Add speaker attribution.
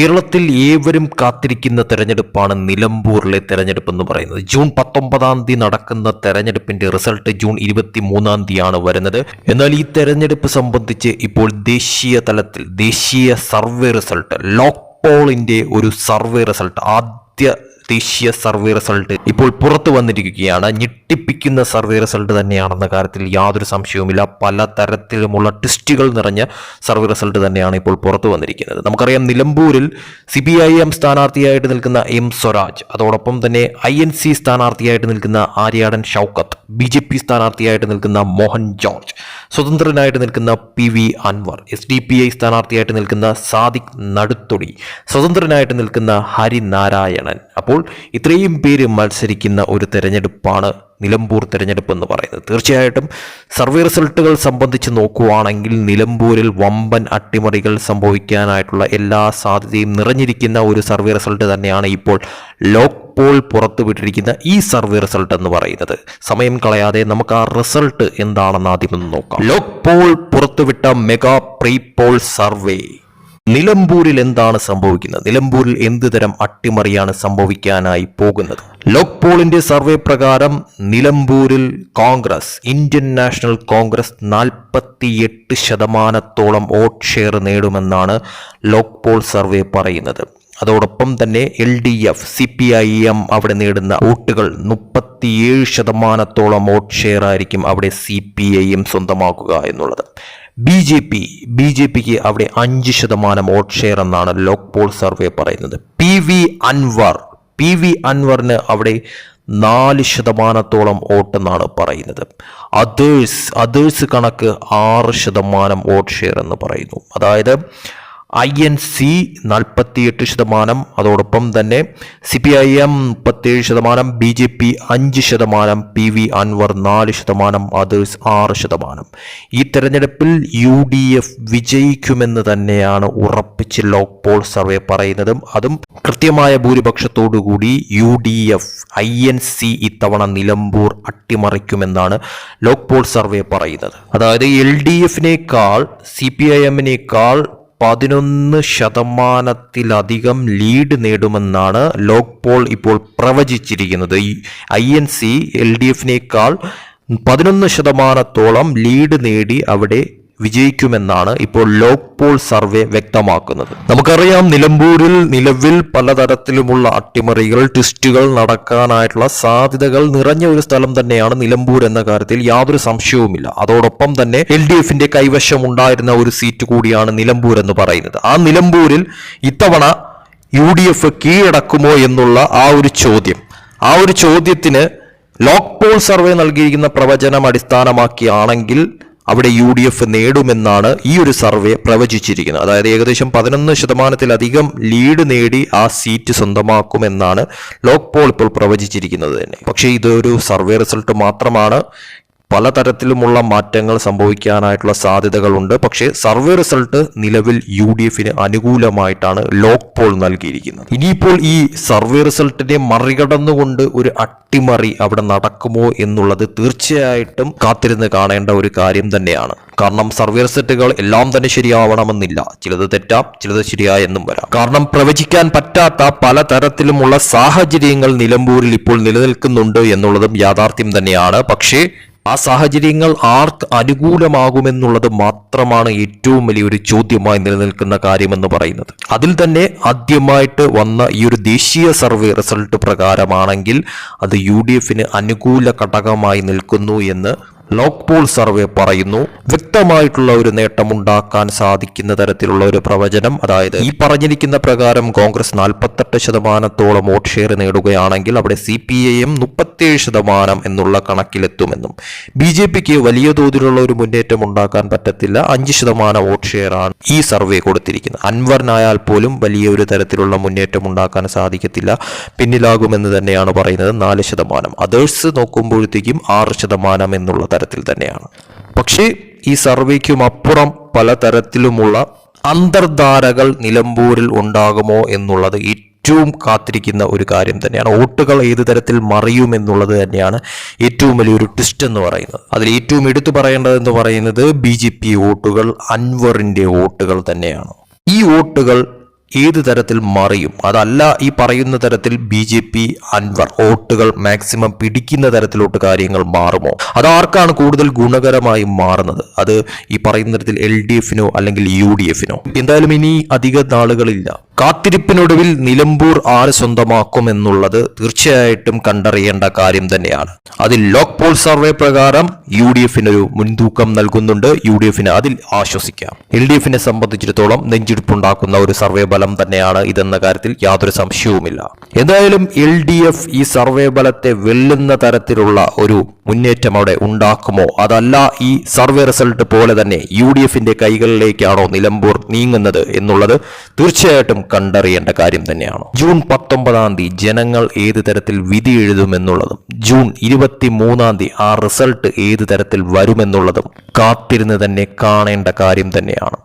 Speaker 1: കേരളത്തിൽ ഏവരും കാത്തിരിക്കുന്ന തെരഞ്ഞെടുപ്പാണ് നിലമ്പൂരിലെ തെരഞ്ഞെടുപ്പ് എന്ന് പറയുന്നത്. ജൂൺ പത്തൊമ്പതാം തീയതി നടക്കുന്ന തെരഞ്ഞെടുപ്പിന്റെ റിസൾട്ട് ജൂൺ ഇരുപത്തി മൂന്നാം തീയതിയാണ് വരുന്നത്. എന്നാൽ ഈ തെരഞ്ഞെടുപ്പ് സംബന്ധിച്ച് ഇപ്പോൾ ദേശീയ തലത്തിൽ ദേശീയ സർവേ റിസൾട്ട് ലോക്ക് പോളിന്റെ ഒരു സർവേ റിസൾട്ട് ആദ്യ ദേശീയ സർവേ റിസൾട്ട് ഇപ്പോൾ പുറത്തു വന്നിരിക്കുകയാണ്. ഞെട്ടിപ്പിക്കുന്ന സർവേ റിസൾട്ട് തന്നെയാണെന്ന കാര്യത്തിൽ യാതൊരു സംശയവുമില്ല. പല തരത്തിലുമുള്ള ട്വിസ്റ്റുകൾ നിറഞ്ഞ സർവേ റിസൾട്ട് തന്നെയാണ് ഇപ്പോൾ പുറത്തു വന്നിരിക്കുന്നത്. നമുക്കറിയാം നിലമ്പൂരിൽ സി പി ഐ എം സ്ഥാനാർത്ഥിയായിട്ട് നിൽക്കുന്ന എം സ്വരാജ് അതോടൊപ്പം തന്നെ ഐ എൻ സി സ്ഥാനാർത്ഥിയായിട്ട് നിൽക്കുന്ന Aryadan Shoukath B J P സ്ഥാനാർത്ഥിയായിട്ട് നിൽക്കുന്ന മോഹൻ ജോർജ് സ്വതന്ത്രനായിട്ട് നിൽക്കുന്ന P V Anvar S D P I സ്ഥാനാർത്ഥിയായിട്ട് നിൽക്കുന്ന സാദിഖ് നടുത്തൊടി സ്വതന്ത്രനായിട്ട് നിൽക്കുന്ന ഹരിനാരായണൻ. അപ്പോൾ ഇത്രയും പേര് മത്സരിക്കുന്ന ഒരു തെരഞ്ഞെടുപ്പാണ് നിലമ്പൂർ തിരഞ്ഞെടുപ്പ് എന്ന് പറയുന്നത്. തീർച്ചയായിട്ടും സർവേ റിസൾട്ടുകൾ സംബന്ധിച്ച് നോക്കുകയാണെങ്കിൽ നിലമ്പൂരിൽ വമ്പൻ അട്ടിമറികൾ സംഭവിക്കാനായിട്ടുള്ള എല്ലാ സാധ്യതയും നിറഞ്ഞിരിക്കുന്ന ഒരു സർവേ റിസൾട്ട് തന്നെയാണ് ഇപ്പോൾ ലോക് പോൾ പുറത്തുവിട്ടിരിക്കുന്ന ഈ സർവേ റിസൾട്ട് എന്ന് പറയുന്നത്. സമയം കളയാതെ നമുക്ക് ആ റിസൾട്ട് എന്താണെന്ന് ആദ്യം ഒന്ന് നോക്കാം. ലോക് പോൾ പുറത്തുവിട്ട മെഗാ പ്രീ പോൾ സർവേ. നിലമ്പൂരിൽ എന്താണ് സംഭവിക്കുന്നത്? നിലമ്പൂരിൽ എന്ത് തരം അട്ടിമറിയാണ് സംഭവിക്കാനായി പോകുന്നത്? ലോക് പോളിന്റെ സർവേ പ്രകാരം നിലമ്പൂരിൽ കോൺഗ്രസ് ഇന്ത്യൻ നാഷണൽ കോൺഗ്രസ് നാൽപ്പത്തിയെട്ട് ശതമാനത്തോളം വോട്ട് ഷെയർ നേടുമെന്നാണ് ലോക് പോൾ സർവേ പറയുന്നത്. അതോടൊപ്പം തന്നെ L D F C P I M അവിടെ നേടുന്ന വോട്ടുകൾ മുപ്പത്തിയേഴ് ശതമാനത്തോളം വോട്ട് ഷെയർ ആയിരിക്കും അവിടെ സി പി ഐ എം സ്വന്തമാക്കുക എന്നുള്ളത്. B J P B J പിക്ക് അവിടെ അഞ്ച് ശതമാനം വോട്ട് ഷെയർ എന്നാണ് ലോക് പോൾ സർവേ പറയുന്നത്. P V Anvar P V അൻവറിന് അവിടെ നാല് ശതമാനത്തോളം വോട്ടെന്നാണ് പറയുന്നത്. അതേഴ്സ് അതേഴ്സ് കണക്ക് ആറ് ശതമാനം വോട്ട് ഷെയർ എന്ന് പറയുന്നു. അതായത് ഐ എൻ സി നാൽപ്പത്തിയെട്ട് ശതമാനം അതോടൊപ്പം തന്നെ സി പി ഐ എം മുപ്പത്തേഴ് ശതമാനം ബി ജെ പി അഞ്ച് ശതമാനം പി വി അൻവർ നാല് ശതമാനം അതേഴ്സ് ആറ് ശതമാനം. ഈ തെരഞ്ഞെടുപ്പിൽ യു ഡി എഫ് വിജയിക്കുമെന്ന് തന്നെയാണ് ഉറപ്പിച്ച് ലോക് പോൾ സർവേ പറയുന്നതും. അതും കൃത്യമായ ഭൂരിപക്ഷത്തോടുകൂടി U D F I N C ഇത്തവണ നിലമ്പൂർ അട്ടിമറിക്കുമെന്നാണ് ലോക് പോൾ സർവേ പറയുന്നത്. അതായത് എൽ ഡി എഫിനേക്കാൾ സി പി ഐ എമ്മിനേക്കാൾ പതിനൊന്ന് ശതമാനത്തിലധികം ലീഡ് നേടുമെന്നാണ് ലോക് പോൾ ഇപ്പോൾ പ്രവചിച്ചിരിക്കുന്നത്. ഈ I N C L D എഫിനേക്കാൾ പതിനൊന്ന് ശതമാനത്തോളം ലീഡ് നേടി അവിടെ വിജയിക്കുമെന്നാണ് ഇപ്പോൾ ലോക് പോൾ സർവേ വ്യക്തമാക്കുന്നത്. നമുക്കറിയാം നിലമ്പൂരിൽ നിലവിൽ പലതരത്തിലുമുള്ള അട്ടിമറികൾ ട്വിസ്റ്റുകൾ നടക്കാനായിട്ടുള്ള സാധ്യതകൾ നിറഞ്ഞ ഒരു സ്ഥലം തന്നെയാണ് നിലമ്പൂർ എന്ന കാര്യത്തിൽ യാതൊരു സംശയവുമില്ല. അതോടൊപ്പം തന്നെ എൽ ഡി എഫിന്റെ കൈവശം ഉണ്ടായിരുന്ന ഒരു സീറ്റ് കൂടിയാണ് നിലമ്പൂർ എന്ന് പറയുന്നത്. ആ നിലമ്പൂരിൽ ഇത്തവണ യു ഡി എഫ് കീഴടക്കുമോ എന്നുള്ള ആ ഒരു ചോദ്യം. ആ ഒരു ചോദ്യത്തിന് ലോക് പോൾ സർവേ നൽകിയിരിക്കുന്ന പ്രവചനം അടിസ്ഥാനമാക്കിയാണെങ്കിൽ അവിടെ യു ഡി എഫ് നേടുമെന്നാണ് ഈ ഒരു സർവേ പ്രവചിച്ചിരിക്കുന്നത്. അതായത് ഏകദേശം പതിനൊന്ന് ശതമാനത്തിലധികം ലീഡ് നേടി ആ സീറ്റ് സ്വന്തമാക്കുമെന്നാണ് ലോക്പോൾ ഇപ്പോൾ പ്രവചിച്ചിരിക്കുന്നത് തന്നെ. പക്ഷേ ഇതൊരു സർവേ റിസൾട്ട് മാത്രമാണ്. പലതരത്തിലുമുള്ള മാറ്റങ്ങൾ സംഭവിക്കാനായിട്ടുള്ള സാധ്യതകളുണ്ട്. പക്ഷേ സർവേ റിസൾട്ട് നിലവിൽ യു ഡി എഫിന് അനുകൂലമായിട്ടാണ് ലോക്ക് പോൾ നൽകിയിരിക്കുന്നത്. ഇനിയിപ്പോൾ ഈ സർവേ റിസൾട്ടിനെ മറികടന്നുകൊണ്ട് ഒരു അട്ടിമറി അവിടെ നടക്കുമോ എന്നുള്ളത് തീർച്ചയായിട്ടും കാത്തിരുന്ന് കാണേണ്ട ഒരു കാര്യം തന്നെയാണ്. കാരണം സർവേ റിസൾട്ടുകൾ എല്ലാം തന്നെ ശരിയാവണമെന്നില്ല. ചിലത് തെറ്റാം ചിലത് ശരിയായെന്നും വരാം. കാരണം പ്രവചിക്കാൻ പറ്റാത്ത പലതരത്തിലുമുള്ള സാഹചര്യങ്ങൾ നിലമ്പൂരിൽ ഇപ്പോൾ നിലനിൽക്കുന്നുണ്ട് എന്നുള്ളതും യാഥാർത്ഥ്യം തന്നെയാണ്. പക്ഷേ ആ സാഹചര്യങ്ങൾ ആർക്ക് അനുകൂലമാകുമെന്നുള്ളത് മാത്രമാണ് ഏറ്റവും വലിയൊരു ചോദ്യമായി നിലനിൽക്കുന്ന കാര്യമെന്ന് പറയുന്നത്. അതിൽ തന്നെ ആദ്യമായിട്ട് വന്ന ഈ ഒരു ദേശീയ സർവേ റിസൾട്ട് പ്രകാരമാണെങ്കിൽ അത് യു ഡി എഫിന് അനുകൂല ഘടകമായി നിൽക്കുന്നു എന്ന് ലോക്പോൾ സർവേ പറയുന്നു. വ്യക്തമായിട്ടുള്ള ഒരു നേട്ടമുണ്ടാക്കാൻ സാധിക്കുന്ന തരത്തിലുള്ള ഒരു പ്രവചനം അതായത് ഈ പറഞ്ഞിരിക്കുന്ന പ്രകാരം കോൺഗ്രസ് നാൽപ്പത്തെട്ട് ശതമാനത്തോളം വോട്ട് ഷെയർ നേടുകയാണെങ്കിൽ അവിടെ സി പി ഐ എം മുപ്പത്തേഴ് ശതമാനം എന്നുള്ള കണക്കിലെത്തുമെന്നും ബി ജെ പിക്ക് വലിയ തോതിലുള്ള ഒരു മുന്നേറ്റം ഉണ്ടാക്കാൻ പറ്റത്തില്ല അഞ്ച് ശതമാനം വോട്ട് ഷെയറാണ് ഈ സർവേ കൊടുത്തിരിക്കുന്നത്. അൻവറിനായാൽ പോലും വലിയൊരു തരത്തിലുള്ള മുന്നേറ്റം ഉണ്ടാക്കാൻ സാധിക്കത്തില്ല. പിന്നിലാകുമെന്ന് തന്നെയാണ് പറയുന്നത് നാല് ശതമാനം. അതേഴ്സ് നോക്കുമ്പോഴത്തേക്കും ആറ് ശതമാനം എന്നുള്ള തരത്തിൽ തന്നെയാണ്. പക്ഷേ ഈ സർവേക്കും അപ്പുറം പലതരത്തിലുമുള്ള അന്തർധാരകൾ നിലമ്പൂരിൽ ഉണ്ടാകുമോ എന്നുള്ളത് ഏറ്റവും കാത്തിരിക്കുന്ന ഒരു കാര്യം തന്നെയാണ്. വോട്ടുകൾ ഏത് തരത്തിൽ മറിയും എന്നുള്ളത് തന്നെയാണ് ഏറ്റവും വലിയൊരു ട്വിസ്റ്റ് എന്ന് പറയുന്നത്. അതിൽ ഏറ്റവും എടുത്തു പറയേണ്ടതെന്ന് പറയുന്നത് ബി ജെ പി വോട്ടുകൾ അൻവറിന്റെ വോട്ടുകൾ തന്നെയാണ്. ഈ വോട്ടുകൾ ഏത് തരത്തിൽ മറിയും? അതല്ല ഈ പറയുന്ന തരത്തിൽ ബി ജെ പി അൻവർ വോട്ടുകൾ മാക്സിമം പിടിക്കുന്ന തരത്തിലോട്ട് കാര്യങ്ങൾ മാറുമോ? അതാർക്കാണ് കൂടുതൽ ഗുണകരമായി മാറുന്നത്? അത് ഈ പറയുന്ന തരത്തിൽ എൽ ഡി എഫിനോ അല്ലെങ്കിൽ യു ഡി എഫിനോ എന്തായാലും ഇനി അധിക നാളുകളില്ല. കാത്തിരിപ്പിനൊടുവിൽ നിലമ്പൂർ ആര് സ്വന്തമാക്കും എന്നുള്ളത് തീർച്ചയായിട്ടും കണ്ടറിയേണ്ട കാര്യം തന്നെയാണ്. അതിൽ ലോക് പോൾ സർവേ പ്രകാരം യു ഡി എഫിനൊരു മുൻതൂക്കം നൽകുന്നുണ്ട്. യു ഡി എഫിന് അതിൽ ആശ്വസിക്കാം. എൽ ഡി എഫിനെ സംബന്ധിച്ചിടത്തോളം നെഞ്ചിടിപ്പുണ്ടാക്കുന്ന ഒരു സർവേ ബലം തന്നെയാണ് ഇതെന്ന കാര്യത്തിൽ യാതൊരു സംശയവുമില്ല. എന്തായാലും എൽ ഡി എഫ് ഈ സർവേ ബലത്തെ വെല്ലുന്ന തരത്തിലുള്ള ഒരു മുന്നേറ്റം അവിടെ ഉണ്ടാക്കുമോ? അതല്ല ഈ സർവേ റിസൾട്ട് പോലെ തന്നെ യു ഡി എഫിന്റെ കൈകളിലേക്കാണോ നിലമ്പൂർ നീങ്ങുന്നത് എന്നുള്ളത് തീർച്ചയായിട്ടും കണ്ടറിയേണ്ട കാര്യം തന്നെയാണ്. ജൂൺ പത്തൊമ്പതാം തീയതി ജനങ്ങൾ ഏത് തരത്തിൽ വിധി എഴുതുമെന്നുള്ളതും ജൂൺ ഇരുപത്തി മൂന്നാം തീയതി ആ റിസൾട്ട് ഏത് തരത്തിൽ വരുമെന്നുള്ളതും കാത്തിരുന്ന് തന്നെ കാണേണ്ട കാര്യം തന്നെയാണ്.